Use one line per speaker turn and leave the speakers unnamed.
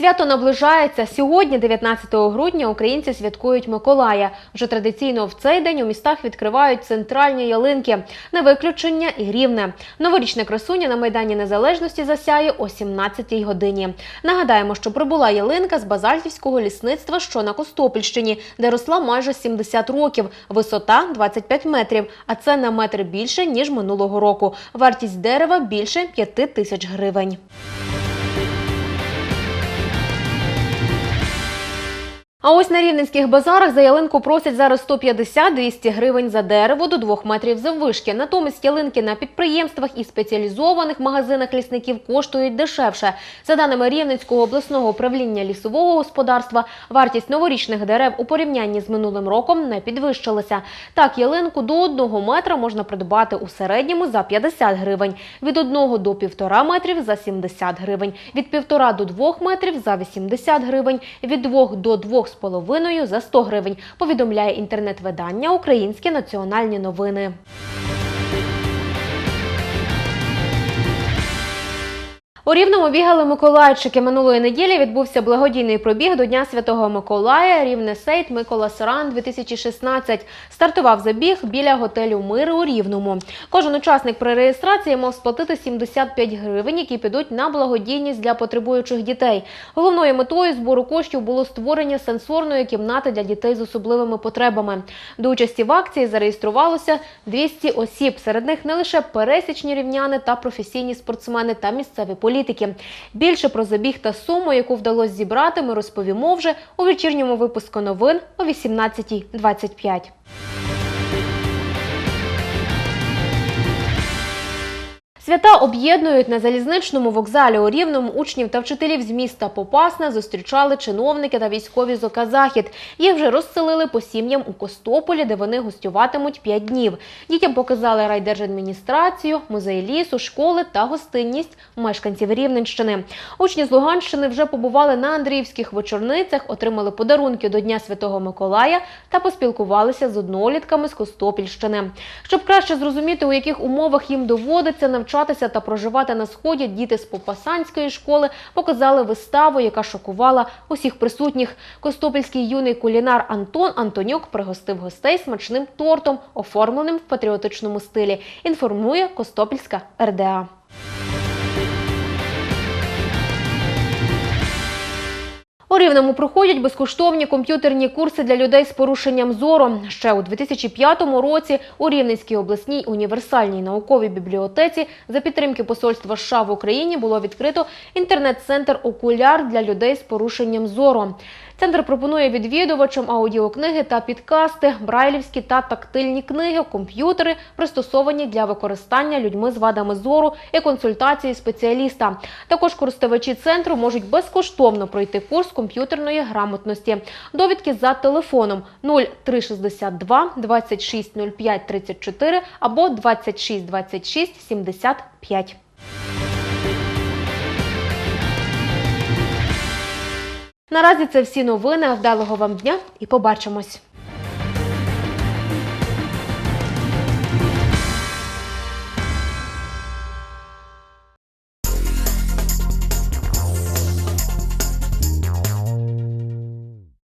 Свято наближається. Сьогодні, 19 грудня, українці святкують Миколая. Вже традиційно в цей день у містах відкривають центральні ялинки. Не виключення і рівне. Новорічне красуня на Майдані Незалежності засяє о 17-й годині. Нагадаємо, що прибула ялинка з базальтівського лісництва, що на Костопільщині, де росла майже 70 років. Висота 25 метрів, а це на метр більше, ніж минулого року. Вартість дерева більше 5 тисяч гривень. А ось на рівненських базарах за ялинку просять зараз 150-200 гривень за дерево до 2 метрів заввишки. Натомість ялинки на підприємствах і спеціалізованих магазинах лісників коштують дешевше. За даними Рівненського обласного управління лісового господарства, вартість новорічних дерев у порівнянні з минулим роком не підвищилася. Так, ялинку до 1 метра можна придбати у середньому за 50 гривень, від 1 до 1,5 метрів за 70 гривень, від 1,5 до 2 метрів за 80 гривень, від 2 до 2 з половиною за 100 гривень, повідомляє інтернет-видання Українські національні новини. У Рівному бігали Миколайчики. Минулої неділі відбувся благодійний пробіг до Дня Святого Миколая Рівне Сейт Микола Соран 2016. Стартував забіг біля готелю Мир у Рівному. Кожен учасник при реєстрації мав сплатити 75 гривень, які підуть на благодійність для потребуючих дітей. Головною метою збору коштів було створення сенсорної кімнати для дітей з особливими потребами. До участі в акції зареєструвалося 200 осіб. Серед них не лише пересічні рівняни та професійні спортсмени та місцеві політики. Більше про забіг та суму, яку вдалося зібрати, ми розповімо вже у вечірньому випуску новин о 18.25. Свята об'єднують на залізничному вокзалі у Рівному учнів та вчителів з міста Попасна зустрічали чиновники та військові з ОК «Захід». Їх вже розселили по сім'ям у Костополі, де вони гостюватимуть 5 днів. Дітям показали райдержадміністрацію, музей лісу, школи та гостинність мешканців Рівненщини. Учні з Луганщини вже побували на Андріївських вечорницях, отримали подарунки до Дня Святого Миколая та поспілкувалися з однолітками з Костопільщини. Щоб краще зрозуміти, у яких умовах їм доводиться навчатися та проживати на сході, діти з Попасанської школи показали виставу, яка шокувала усіх присутніх. Костопільський юний кулінар Антон Антонюк пригостив гостей смачним тортом, оформленим в патріотичному стилі. Інформує Костопільська РДА. Рівному проходять безкоштовні комп'ютерні курси для людей з порушенням зору. Ще у 2005 році у Рівненській обласній універсальній науковій бібліотеці за підтримки посольства США в Україні було відкрито інтернет-центр Окуляр для людей з порушенням зору. Центр пропонує відвідувачам аудіокниги та підкасти, брайлівські та тактильні книги, комп'ютери, пристосовані для використання людьми з вадами зору і консультації спеціаліста. Також користувачі центру можуть безкоштовно пройти курс комп'ютерної грамотності. Довідки за телефоном 0362 2605 34 або 26 26 75. Наразі це всі новини. Вдалого вам дня і побачимось.